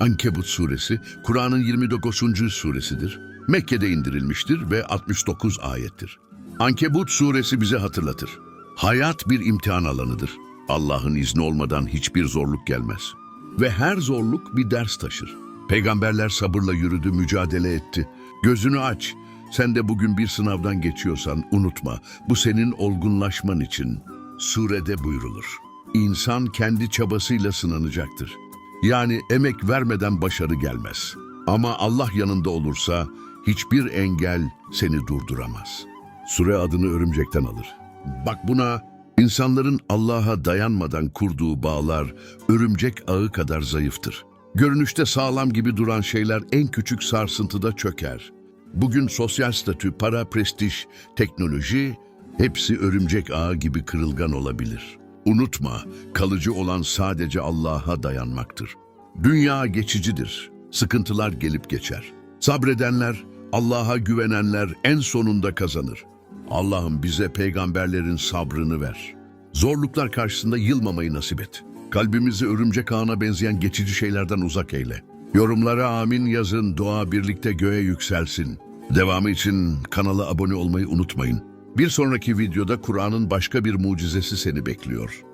Ankebut suresi, Kur'an'ın 29. suresidir. Mekke'de indirilmiştir ve 69 ayettir. Ankebut suresi bize hatırlatır. Hayat bir imtihan alanıdır. Allah'ın izni olmadan hiçbir zorluk gelmez. Ve her zorluk bir ders taşır. Peygamberler sabırla yürüdü, mücadele etti. Gözünü aç. Sen de bugün bir sınavdan geçiyorsan unutma. Bu senin olgunlaşman için. Surede buyrulur. İnsan kendi çabasıyla sınanacaktır. Yani emek vermeden başarı gelmez. Ama Allah yanında olursa hiçbir engel seni durduramaz. Sure adını örümcekten alır. Bak buna insanların Allah'a dayanmadan kurduğu bağlar örümcek ağı kadar zayıftır. Görünüşte sağlam gibi duran şeyler en küçük sarsıntıda çöker. Bugün sosyal statü, para, prestij, teknoloji hepsi örümcek ağı gibi kırılgan olabilir. Unutma, kalıcı olan sadece Allah'a dayanmaktır. Dünya geçicidir. Sıkıntılar gelip geçer. Sabredenler, Allah'a güvenenler en sonunda kazanır. Allah'ım bize peygamberlerin sabrını ver. Zorluklar karşısında yılmamayı nasip et. Kalbimizi örümcek ağına benzeyen geçici şeylerden uzak eyle. Yorumlara amin yazın, dua birlikte göğe yükselsin. Devamı için kanala abone olmayı unutmayın. Bir sonraki videoda Kur'an'ın başka bir mucizesi seni bekliyor.